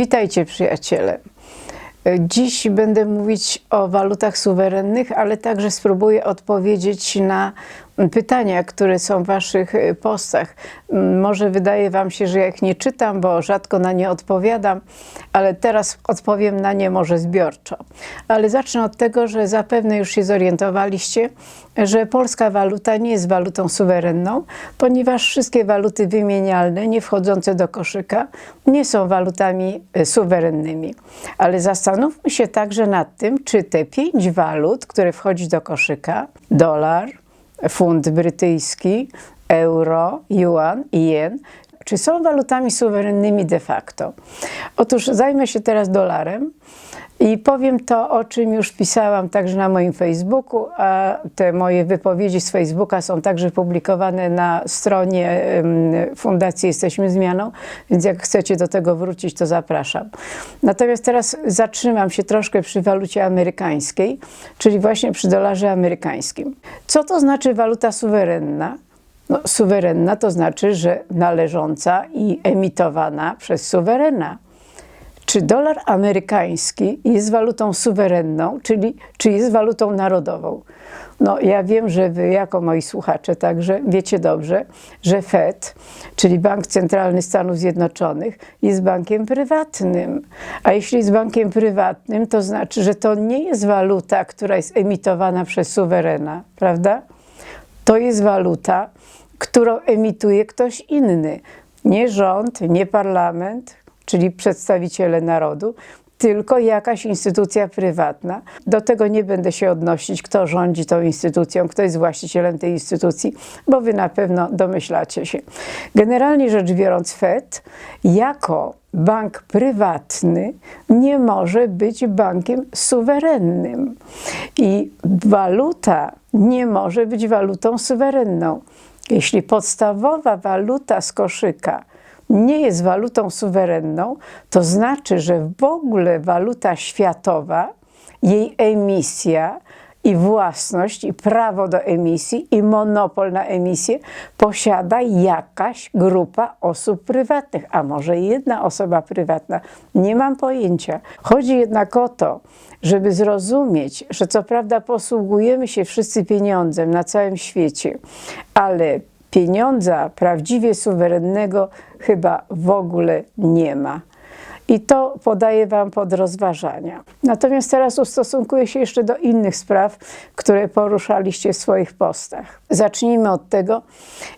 Witajcie przyjaciele. Dziś będę mówić o walutach suwerennych, ale także spróbuję odpowiedzieć na pytania, które są w Waszych postach. Może wydaje Wam się, że ja ich nie czytam, bo rzadko na nie odpowiadam, ale teraz odpowiem na nie może zbiorczo. Ale zacznę od tego, że zapewne już się zorientowaliście, że polska waluta nie jest walutą suwerenną, ponieważ wszystkie waluty wymienialne, nie wchodzące do koszyka, nie są walutami e, suwerennymi. Ale zastanówmy się także nad tym, czy te pięć walut, które wchodzi do koszyka, dolar, funt brytyjski, euro, yuan jen, czy są walutami suwerennymi de facto? Otóż zajmę się teraz dolarem i powiem to, o czym już pisałam także na moim Facebooku, a te moje wypowiedzi z Facebooka są także publikowane na stronie Fundacji Jesteśmy Zmianą, więc jak chcecie do tego wrócić, to zapraszam. Natomiast teraz zatrzymam się troszkę przy walucie amerykańskiej, czyli właśnie przy dolarze amerykańskim. Co to znaczy waluta suwerenna? No, suwerenna to znaczy, że należąca i emitowana przez suwerena. Czy dolar amerykański jest walutą suwerenną, czyli czy jest walutą narodową? No, ja wiem, że wy, jako moi słuchacze, także wiecie dobrze, że Fed, czyli Bank Centralny Stanów Zjednoczonych, jest bankiem prywatnym. A jeśli jest bankiem prywatnym, to znaczy, że to nie jest waluta, która jest emitowana przez suwerena, prawda? To jest waluta, którą emituje ktoś inny. Nie rząd, nie parlament, czyli przedstawiciele narodu, tylko jakaś instytucja prywatna. Do tego nie będę się odnosić, kto rządzi tą instytucją, kto jest właścicielem tej instytucji, bo wy na pewno domyślacie się. Generalnie rzecz biorąc, FED jako bank prywatny nie może być bankiem suwerennym. I waluta nie może być walutą suwerenną. Jeśli podstawowa waluta z koszyka nie jest walutą suwerenną, to znaczy, że w ogóle waluta światowa, jej emisja i własność, i prawo do emisji, i monopol na emisję posiada jakaś grupa osób prywatnych, a może jedna osoba prywatna. Nie mam pojęcia. Chodzi jednak o to, żeby zrozumieć, że co prawda posługujemy się wszyscy pieniądzem na całym świecie, ale pieniądza prawdziwie suwerennego chyba w ogóle nie ma. I to podaję Wam pod rozważania. Natomiast teraz ustosunkuję się jeszcze do innych spraw, które poruszaliście w swoich postach. Zacznijmy od tego,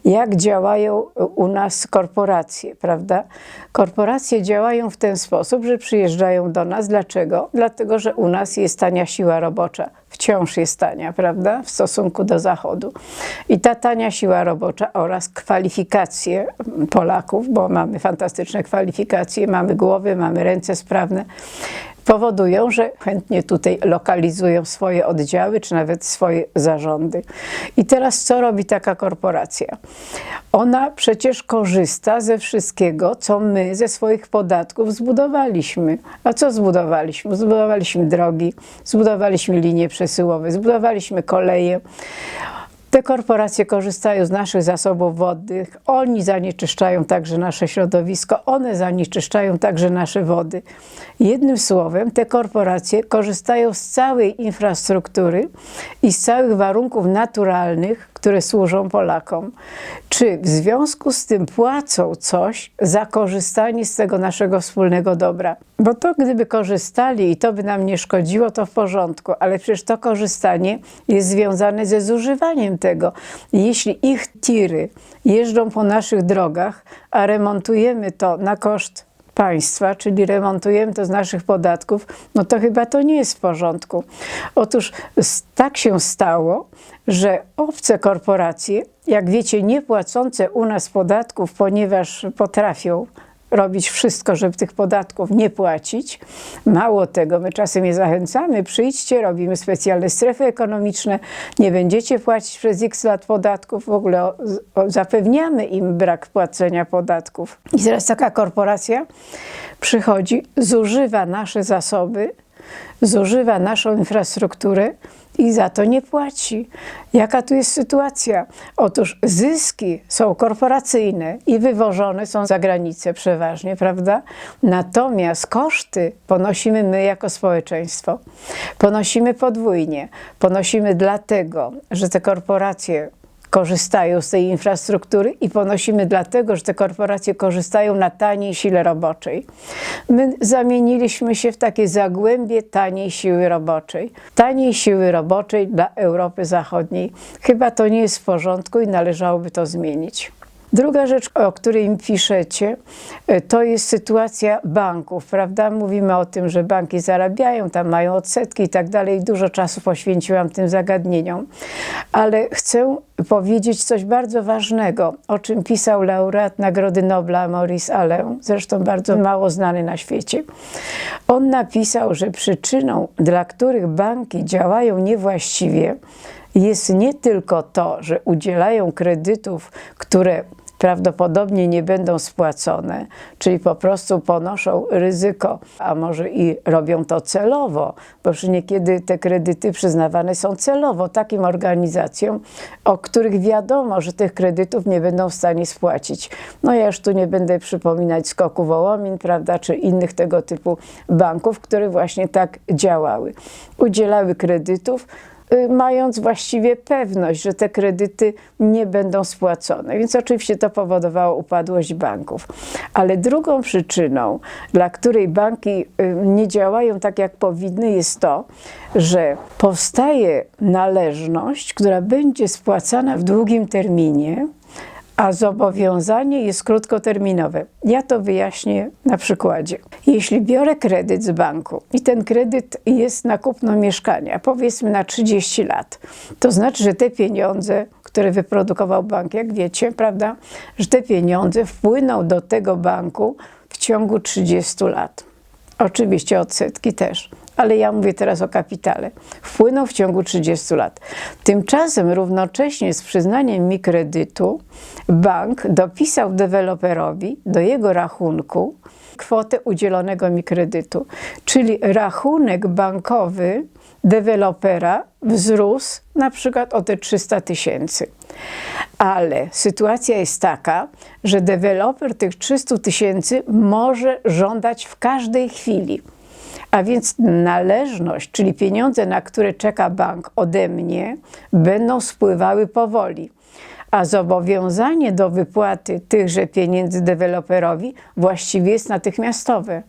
jak działają u nas korporacje, prawda? Korporacje działają w ten sposób, że przyjeżdżają do nas. Dlaczego? Dlatego, że u nas jest tania siła robocza wciąż jest tania, prawda, w stosunku do Zachodu. I ta tania siła robocza oraz kwalifikacje Polaków, bo mamy fantastyczne kwalifikacje, mamy głowy, mamy ręce sprawne, powodują, że chętnie tutaj lokalizują swoje oddziały, czy nawet swoje zarządy. I teraz co robi taka korporacja? Ona przecież korzysta ze wszystkiego, co my ze swoich podatków zbudowaliśmy. A co zbudowaliśmy? Zbudowaliśmy drogi, zbudowaliśmy linie przesyłowe, zbudowaliśmy koleje. Te korporacje korzystają z naszych zasobów wodnych, oni zanieczyszczają także nasze środowisko, one zanieczyszczają także nasze wody. Jednym słowem, te korporacje korzystają z całej infrastruktury i z całych warunków naturalnych, które służą Polakom. Czy w związku z tym płacą coś za korzystanie z tego naszego wspólnego dobra? Bo to gdyby korzystali i to by nam nie szkodziło, to w porządku, ale przecież to korzystanie jest związane ze zużywaniem tego. Jeśli ich tiry jeżdżą po naszych drogach, a remontujemy to na koszt państwa, czyli remontujemy to z naszych podatków, no to chyba to nie jest w porządku. Otóż tak się stało, że obce korporacje, jak wiecie, nie płacące u nas podatków, ponieważ potrafią robić wszystko, żeby tych podatków nie płacić. Mało tego, my czasem je zachęcamy, przyjdźcie, robimy specjalne strefy ekonomiczne, nie będziecie płacić przez x lat podatków, w ogóle zapewniamy im brak płacenia podatków. I teraz taka korporacja przychodzi, zużywa nasze zasoby, zużywa naszą infrastrukturę i za to nie płaci. Jaka tu jest sytuacja? Otóż zyski są korporacyjne i wywożone są za granicę przeważnie, prawda? Natomiast koszty ponosimy my jako społeczeństwo. Ponosimy podwójnie. Ponosimy dlatego, że te korporacje korzystają z tej infrastruktury i ponosimy dlatego, że te korporacje korzystają na taniej sile roboczej. My zamieniliśmy się w takie zagłębie taniej siły roboczej. Taniej siły roboczej dla Europy Zachodniej. Chyba to nie jest w porządku i należałoby to zmienić. Druga rzecz, o której piszecie, e, to jest sytuacja banków, prawda? Mówimy o tym, że banki zarabiają, tam mają odsetki i tak dalej. Dużo czasu poświęciłam tym zagadnieniom, ale chcę powiedzieć coś bardzo ważnego, o czym pisał laureat Nagrody Nobla Maurice Allais, zresztą bardzo mało znany na świecie. On napisał, że przyczyną, dla których banki działają niewłaściwie, jest nie tylko to, że udzielają kredytów, które prawdopodobnie nie będą spłacone, czyli po prostu ponoszą ryzyko, a może i robią to celowo, bo już niekiedy te kredyty przyznawane są celowo takim organizacjom, o których wiadomo, że tych kredytów nie będą w stanie spłacić. No ja już tu nie będę przypominać skoku Wołomin, prawda, czy innych tego typu banków, które właśnie tak działały. Udzielały kredytów, mając właściwie pewność, że te kredyty nie będą spłacone. Więc oczywiście to powodowało upadłość banków. Ale drugą przyczyną, dla której banki y, nie działają tak, jak powinny, jest to, że powstaje należność, która będzie spłacana w długim terminie, a zobowiązanie jest krótkoterminowe. Ja to wyjaśnię na przykładzie. Jeśli biorę kredyt z banku i ten kredyt jest na kupno mieszkania, powiedzmy na 30 lat, to znaczy, że te pieniądze, które wyprodukował bank, jak wiecie, prawda, że te pieniądze wpłyną do tego banku w ciągu 30 lat. Oczywiście odsetki też ale ja mówię teraz o kapitale, wpłynął w ciągu 30 lat. Tymczasem równocześnie z przyznaniem mi kredytu bank dopisał deweloperowi do jego rachunku kwotę udzielonego mi kredytu, czyli rachunek bankowy dewelopera wzrósł na przykład o te 300 tysięcy. Ale sytuacja jest taka, że deweloper tych 300 tysięcy może żądać w każdej chwili. A więc należność, czyli pieniądze, na które czeka bank ode mnie, będą spływały powoli. A zobowiązanie do wypłaty tychże pieniędzy deweloperowi właściwie jest natychmiastowe.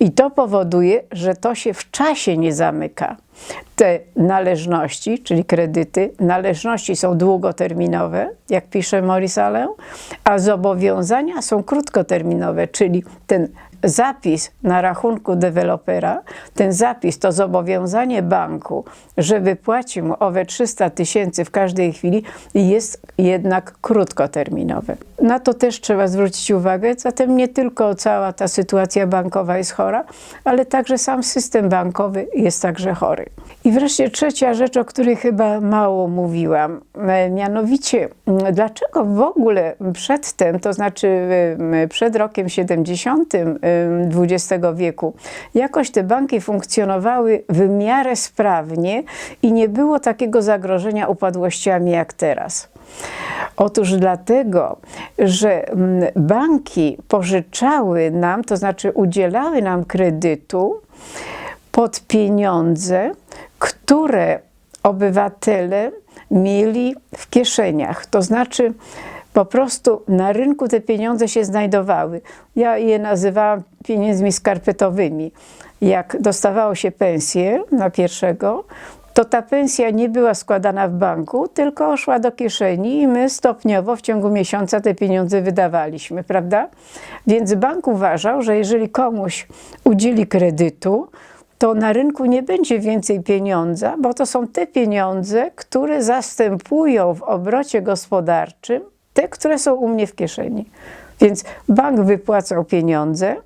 I to powoduje, że to się w czasie nie zamyka. Te należności, czyli kredyty, należności są długoterminowe, jak pisze Maurice Allais, a zobowiązania są krótkoterminowe, czyli ten zapis na rachunku dewelopera, ten zapis to zobowiązanie banku, że wypłaci mu owe 300 tysięcy w każdej chwili, jest jednak krótkoterminowe. Na to też trzeba zwrócić uwagę. Zatem nie tylko cała ta sytuacja bankowa jest chora, ale także sam system bankowy jest także chory. I wreszcie trzecia rzecz, o której chyba mało mówiłam, e, mianowicie dlaczego w ogóle przedtem, to znaczy przed rokiem 70 XX wieku, jakoś te banki funkcjonowały w miarę sprawnie i nie było takiego zagrożenia upadłościami jak teraz. Otóż dlatego, że banki pożyczały nam, to znaczy udzielały nam kredytu pod pieniądze, które obywatele mieli w kieszeniach. To znaczy, po prostu na rynku te pieniądze się znajdowały. Ja je nazywałam pieniędzmi skarpetowymi. Jak dostawało się pensję na pierwszego, to ta pensja nie była składana w banku, tylko szła do kieszeni i my stopniowo w ciągu miesiąca te pieniądze wydawaliśmy, prawda? Więc bank uważał, że jeżeli komuś udzieli kredytu, to na rynku nie będzie więcej pieniądza, bo to są te pieniądze, które zastępują w obrocie gospodarczym te, które są u mnie w kieszeni. Więc bank wypłacał pieniądze,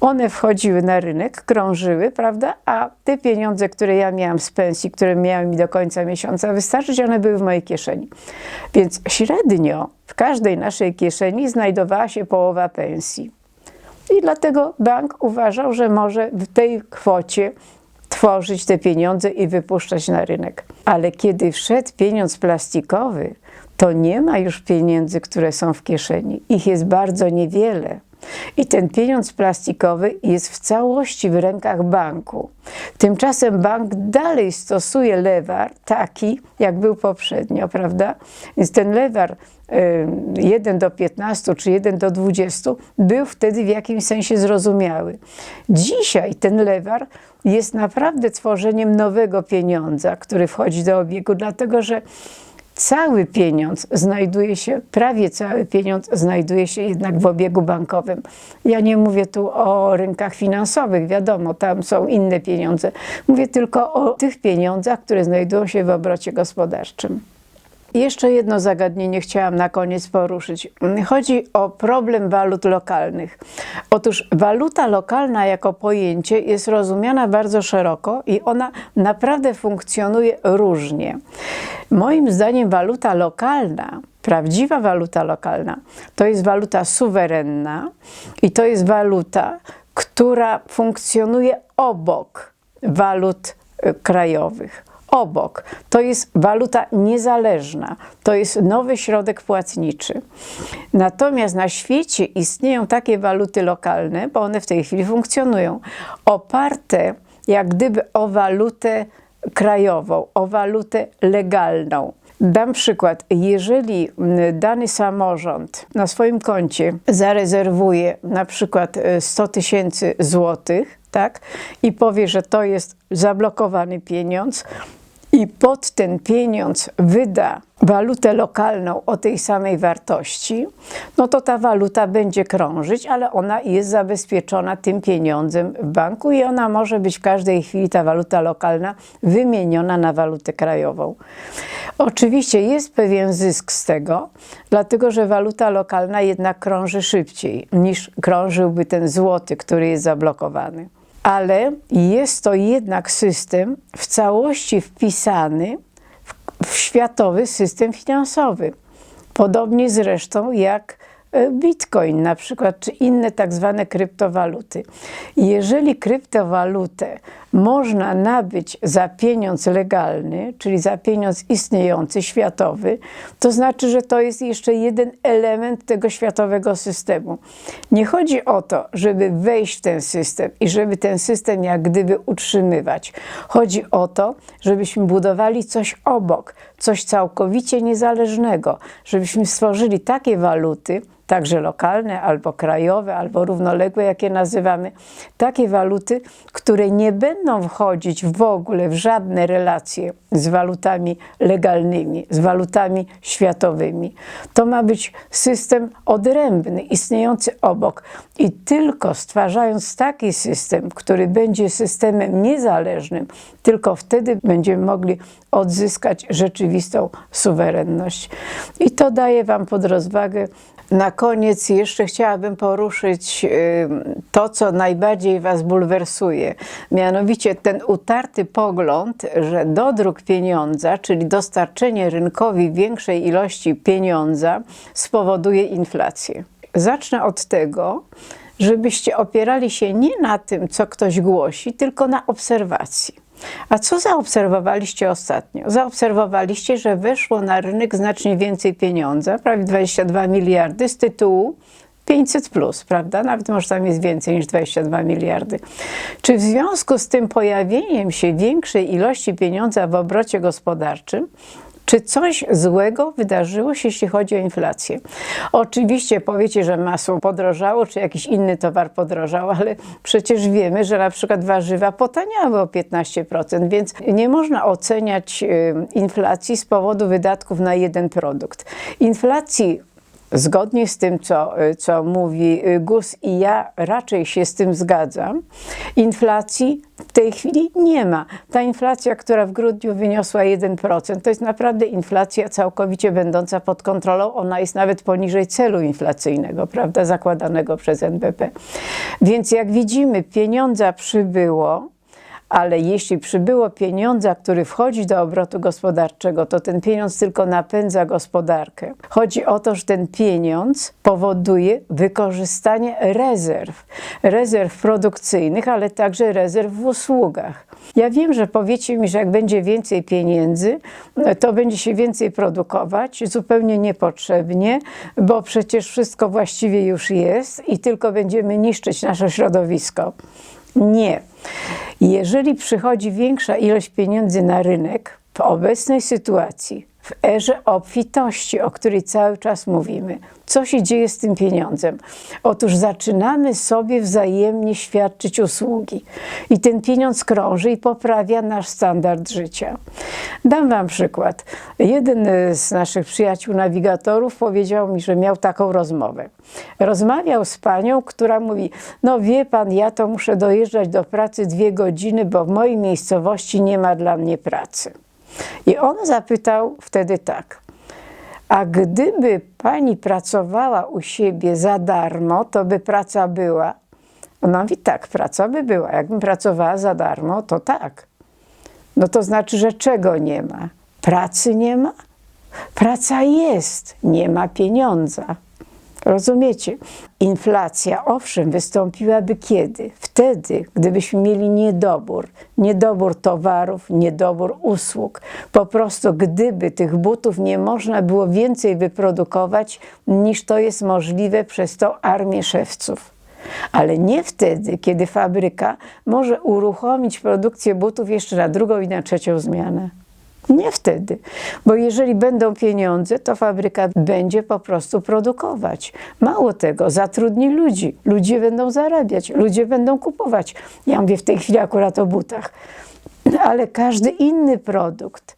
one wchodziły na rynek, krążyły, prawda? A te pieniądze, które ja miałam z pensji, które miały mi do końca miesiąca wystarczyć, one były w mojej kieszeni. Więc średnio w każdej naszej kieszeni znajdowała się połowa pensji. I dlatego bank uważał, że może w tej kwocie tworzyć te pieniądze i wypuszczać na rynek. Ale kiedy wszedł pieniądz plastikowy, to nie ma już pieniędzy, które są w kieszeni. Ich jest bardzo niewiele. I ten pieniądz plastikowy jest w całości w rękach banku. Tymczasem bank dalej stosuje lewar taki, jak był poprzednio, prawda? Więc ten lewar 1 do 15 czy 1 do 20 był wtedy w jakimś sensie zrozumiały. Dzisiaj ten lewar jest naprawdę tworzeniem nowego pieniądza, który wchodzi do obiegu, dlatego że cały pieniądz znajduje się, prawie cały pieniądz znajduje się jednak w obiegu bankowym. Ja nie mówię tu o rynkach finansowych, wiadomo, tam są inne pieniądze. Mówię tylko o tych pieniądzach, które znajdują się w obrocie gospodarczym. Jeszcze jedno zagadnienie chciałam na koniec poruszyć. Chodzi o problem walut lokalnych. Otóż waluta lokalna jako pojęcie jest rozumiana bardzo szeroko i ona naprawdę funkcjonuje różnie. Moim zdaniem waluta lokalna, prawdziwa waluta lokalna, to jest waluta suwerenna i to jest waluta, która funkcjonuje obok walut y, krajowych obok. To jest waluta niezależna, to jest nowy środek płatniczy. Natomiast na świecie istnieją takie waluty lokalne, bo one w tej chwili funkcjonują, oparte jak gdyby o walutę krajową, o walutę legalną. Dam przykład. Jeżeli dany samorząd na swoim koncie zarezerwuje na przykład 100 tysięcy złotych, tak, i powie, że to jest zablokowany pieniądz, i pod ten pieniądz wyda walutę lokalną o tej samej wartości, no to ta waluta będzie krążyć, ale ona jest zabezpieczona tym pieniądzem w banku i ona może być w każdej chwili, ta waluta lokalna, wymieniona na walutę krajową. Oczywiście jest pewien zysk z tego, dlatego że waluta lokalna jednak krąży szybciej niż krążyłby ten złoty, który jest zablokowany ale jest to jednak system w całości wpisany w, w światowy system finansowy. Podobnie zresztą jak e, Bitcoin na przykład, czy inne tak zwane kryptowaluty. Jeżeli kryptowalutę można nabyć za pieniądz legalny, czyli za pieniądz istniejący, światowy, to znaczy, że to jest jeszcze jeden element tego światowego systemu. Nie chodzi o to, żeby wejść w ten system i żeby ten system jak gdyby utrzymywać. Chodzi o to, żebyśmy budowali coś obok, coś całkowicie niezależnego, żebyśmy stworzyli takie waluty, także lokalne, albo krajowe, albo równoległe, jakie nazywamy, takie waluty, które nie będą wchodzić w ogóle w żadne relacje z walutami legalnymi, z walutami światowymi. To ma być system odrębny, istniejący obok. I tylko stwarzając taki system, który będzie systemem niezależnym, tylko wtedy będziemy mogli odzyskać rzeczywistą suwerenność. I to daje Wam pod rozwagę na koniec jeszcze chciałabym poruszyć y, to, co najbardziej Was bulwersuje. Mianowicie ten utarty pogląd, że dodruk pieniądza, czyli dostarczenie rynkowi większej ilości pieniądza, spowoduje inflację. Zacznę od tego, żebyście opierali się nie na tym, co ktoś głosi, tylko na obserwacji. A co zaobserwowaliście ostatnio? Zaobserwowaliście, że weszło na rynek znacznie więcej pieniądza, prawie 22 miliardy z tytułu 500 plus, prawda? Nawet może tam jest więcej niż 22 miliardy. Czy w związku z tym pojawieniem się większej ilości pieniądza w obrocie gospodarczym czy coś złego wydarzyło się, jeśli chodzi o inflację? Oczywiście powiecie, że masło podrożało, czy jakiś inny towar podrożał, ale przecież wiemy, że na przykład warzywa potaniały o 15%, więc nie można oceniać inflacji z powodu wydatków na jeden produkt. Inflacji Zgodnie z tym, co, co mówi GUS, i ja raczej się z tym zgadzam, inflacji w tej chwili nie ma. Ta inflacja, która w grudniu wyniosła 1%, to jest naprawdę inflacja całkowicie będąca pod kontrolą. Ona jest nawet poniżej celu inflacyjnego, prawda, zakładanego przez NBP. Więc jak widzimy, pieniądza przybyło, ale jeśli przybyło pieniądza, który wchodzi do obrotu gospodarczego, to ten pieniądz tylko napędza gospodarkę. Chodzi o to, że ten pieniądz powoduje wykorzystanie rezerw, rezerw produkcyjnych, ale także rezerw w usługach. Ja wiem, że powiecie mi, że jak będzie więcej pieniędzy, to będzie się więcej produkować, zupełnie niepotrzebnie, bo przecież wszystko właściwie już jest i tylko będziemy niszczyć nasze środowisko. Nie. Jeżeli przychodzi większa ilość pieniędzy na rynek w obecnej sytuacji, w erze obfitości, o której cały czas mówimy, co się dzieje z tym pieniądzem? Otóż zaczynamy sobie wzajemnie świadczyć usługi i ten pieniądz krąży i poprawia nasz standard życia. Dam Wam przykład. Jeden z naszych przyjaciół nawigatorów powiedział mi, że miał taką rozmowę. Rozmawiał z panią, która mówi: No wie pan, ja to muszę dojeżdżać do pracy dwie godziny, bo w mojej miejscowości nie ma dla mnie pracy. I on zapytał wtedy tak. A gdyby pani pracowała u siebie za darmo, to by praca była. Ona mówi, tak, praca by była. Jakbym pracowała za darmo, to tak. No to znaczy, że czego nie ma? Pracy nie ma? Praca jest, nie ma pieniądza. Rozumiecie? Inflacja, owszem, wystąpiłaby kiedy? Wtedy, gdybyśmy mieli niedobór, niedobór towarów, niedobór usług. Po prostu, gdyby tych butów nie można było więcej wyprodukować, niż to jest możliwe przez tą armię szewców. Ale nie wtedy, kiedy fabryka może uruchomić produkcję butów jeszcze na drugą i na trzecią zmianę. Nie wtedy, bo jeżeli będą pieniądze, to fabryka będzie po prostu produkować. Mało tego, zatrudni ludzi, ludzie będą zarabiać, ludzie będą kupować. Ja mówię w tej chwili akurat o butach, ale każdy inny produkt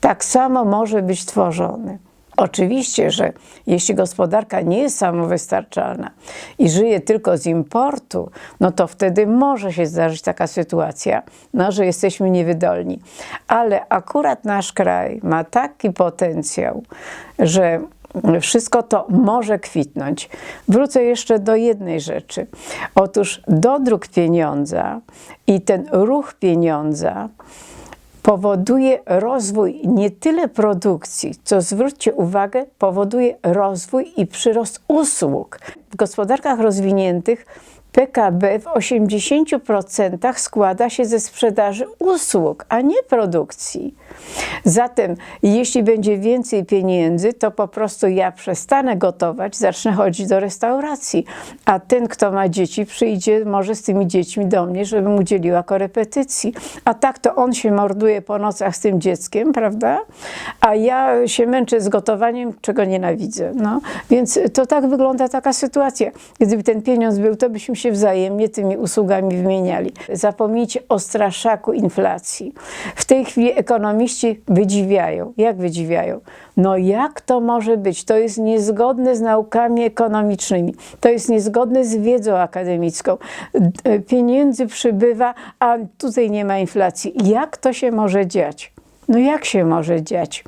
tak samo może być tworzony. Oczywiście, że jeśli gospodarka nie jest samowystarczalna i żyje tylko z importu, no to wtedy może się zdarzyć taka sytuacja, no, że jesteśmy niewydolni. Ale akurat nasz kraj ma taki potencjał, że wszystko to może kwitnąć. Wrócę jeszcze do jednej rzeczy. Otóż dodruk pieniądza i ten ruch pieniądza powoduje rozwój nie tyle produkcji, co zwróćcie uwagę, powoduje rozwój i przyrost usług. W gospodarkach rozwiniętych PKB w 80% składa się ze sprzedaży usług, a nie produkcji. Zatem, jeśli będzie więcej pieniędzy, to po prostu ja przestanę gotować, zacznę chodzić do restauracji, a ten, kto ma dzieci, przyjdzie może z tymi dziećmi do mnie, żebym udzieliła korepetycji. A tak to on się morduje po nocach z tym dzieckiem, prawda? A ja się męczę z gotowaniem, czego nienawidzę. No. Więc to tak wygląda taka sytuacja. Gdyby ten pieniądz był, to byśmy wzajemnie tymi usługami wymieniali. Zapomnijcie o straszaku inflacji. W tej chwili ekonomiści wydziwiają. Jak wydziwiają? No jak to może być? To jest niezgodne z naukami ekonomicznymi. To jest niezgodne z wiedzą akademicką. D- Pieniędzy przybywa, a tutaj nie ma inflacji. Jak to się może dziać? No jak się może dziać?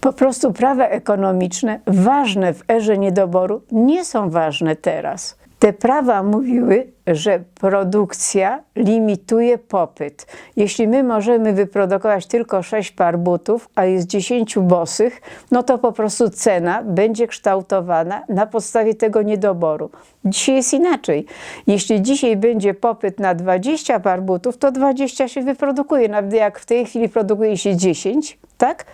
Po prostu prawa ekonomiczne, ważne w erze niedoboru, nie są ważne teraz. Te prawa mówiły, że produkcja limituje popyt. Jeśli my możemy wyprodukować tylko 6 par butów, a jest 10 bosych, no to po prostu cena będzie kształtowana na podstawie tego niedoboru. Dzisiaj jest inaczej. Jeśli dzisiaj będzie popyt na 20 par butów, to 20 się wyprodukuje. Nawet jak w tej chwili produkuje się 10, tak?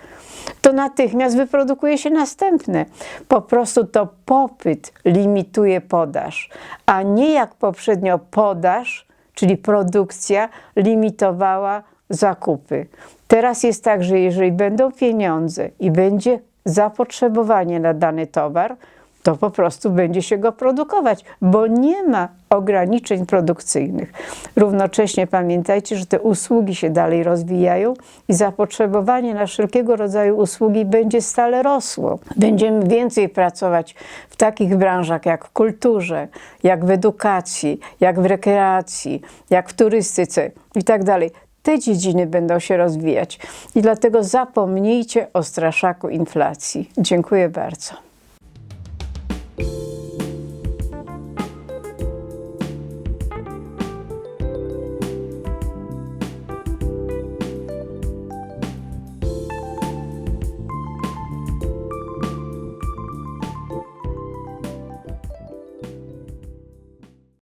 to natychmiast wyprodukuje się następne. Po prostu to popyt limituje podaż, a nie jak poprzednio podaż, czyli produkcja, limitowała zakupy. Teraz jest tak, że jeżeli będą pieniądze i będzie zapotrzebowanie na dany towar, to po prostu będzie się go produkować, bo nie ma ograniczeń produkcyjnych. Równocześnie pamiętajcie, że te usługi się dalej rozwijają i zapotrzebowanie na wszelkiego rodzaju usługi będzie stale rosło. Będziemy więcej pracować w takich branżach jak w kulturze, jak w edukacji, jak w rekreacji, jak w turystyce itd. Te dziedziny będą się rozwijać i dlatego zapomnijcie o straszaku inflacji. Dziękuję bardzo.